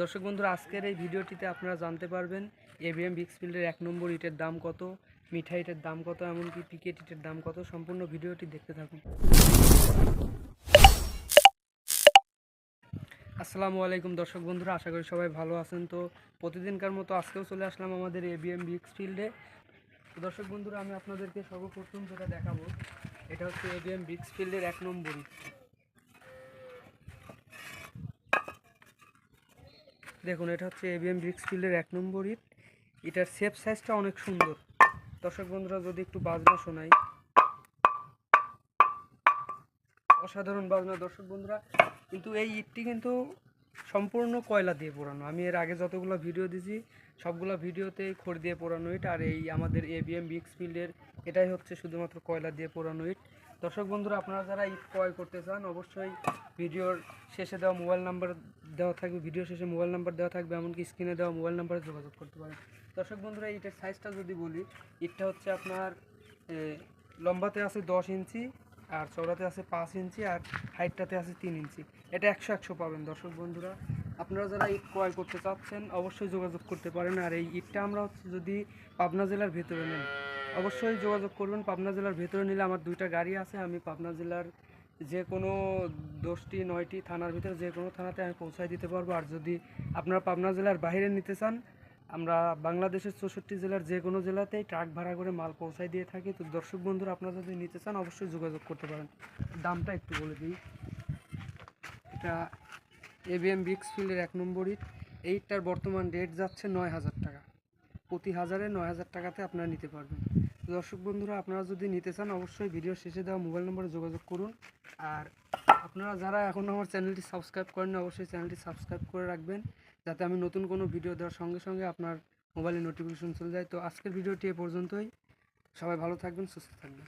দর্শক বন্ধুরা, আজকের এই ভিডিওটিতে আপনারা জানতে পারবেন এবিএম বিক্সফিল্ডের এক নম্বর ইটের দাম কত মিঠা ইটের দাম কত, এমনকি পিকেট ইটের দাম কত, সম্পূর্ণ ভিডিওটি দেখতে থাকুন। আসসালামু আলাইকুম দর্শক বন্ধুরা, আশা করি সবাই ভালো আছেন। তো প্রতিদিনকার মতো আজকেও চলে আসলাম আমাদের এবিএম বিক্স ফিল্ডে তো দর্শক বন্ধুরা, আমি আপনাদেরকে সর্বপ্রথম যেটা দেখাবো, এটা হচ্ছে এবিএম বিক্স ফিল্ডের এক নম্বর ইট। দেখুন, এটা হচ্ছে এবিএম ব্রিক্স ফিল্ডের এক নম্বর ইট। এটার সেফ সাইজটা অনেক সুন্দর। দর্শক বন্ধুরা, যদি একটু বাজনা শোনাই। অসাধারণ বাজনা, দর্শক বন্ধুরা। কিন্তু এই ইটটি কিন্তু সম্পূর্ণ কয়লা দিয়ে পোড়ানো। আমি এর আগে যতগুলো ভিডিও দিয়েছি, সবগুলো ভিডিওতেই খড় দিয়ে পোড়ানো ইট। আর এই আমাদের এবিএম বিক্স ফিল্ডের এটাই হচ্ছে শুধুমাত্র কয়লা দিয়ে পোড়ানো ইট। দর্শক বন্ধুরা, আপনারা যারা ইট ক্রয় করতে চান, অবশ্যই ভিডিওর শেষে দেওয়া মোবাইল নাম্বার দেওয়া থাকবে ভিডিও শেষে মোবাইল নাম্বার দেওয়া থাকবে, এমনকি স্ক্রিনে দেওয়া মোবাইল নাম্বারে যোগাযোগ করতে পারেন। দর্শক বন্ধুরা ইটের সাইজটা যদি বলি ইটটা হচ্ছে আপনার লম্বাতে আছে দশ ইঞ্চি, আর চওড়াতে আছে পাঁচ ইঞ্চি, আর হাইটটাতে আছে তিন ইঞ্চি। এটা একশো একশো পাবেন। দর্শক বন্ধুরা, আপনারা যারা ইট ক্রয় করতে চাচ্ছেন, অবশ্যই যোগাযোগ করতে পারেন। আর এই ইটটা আমরা হচ্ছে যদি পাবনা জেলার ভেতরে নেন অবশ্যই যোগাযোগ করবেন। পাবনা জেলার ভেতরে নিলে আমার দুইটা গাড়ি আছে। আমি পাবনা জেলার যে কোনো দশটি, নয়টি থানার ভিতরে যে কোনো থানাতে আমি পৌঁছায় দিতে পারব। আর যদি আপনারা পাবনা জেলার বাইরে নিতে চান, আমরা বাংলাদেশের চৌষট্টি জেলার যে কোনো জেলাতেই ট্রাক ভাড়া করে মাল পৌঁছায় দিয়ে থাকি। তো দর্শক বন্ধুরা, আপনারা যদি নিতে চান, অবশ্যই যোগাযোগ করতে পারেন। দামটা একটু বলে দিই। এটা এবিএম বিক্স ফিল্ডের এক নম্বর ইট। এইটার বর্তমান রেট যাচ্ছে নয় হাজার টাকা। প্রতি হাজারে নয় হাজার টাকাতে আপনারা নিতে পারবেন। দর্শক বন্ধুরা, আপনারা যদি নিতে চান, অবশ্যই ভিডিও শেষে দেওয়া মোবাইল নম্বরে যোগাযোগ করুন। আর আপনারা যারা এখনও আমার চ্যানেলটি সাবস্ক্রাইব করেন অবশ্যই চ্যানেলটি সাবস্ক্রাইব করে রাখবেন, যাতে আমি নতুন কোনো ভিডিও দেওয়ার সঙ্গে সঙ্গে আপনার মোবাইলে নোটিফিকেশন চলে যায়। তো আজকের ভিডিওটি এ পর্যন্তই। সবাই ভালো থাকবেন, সুস্থ থাকবেন।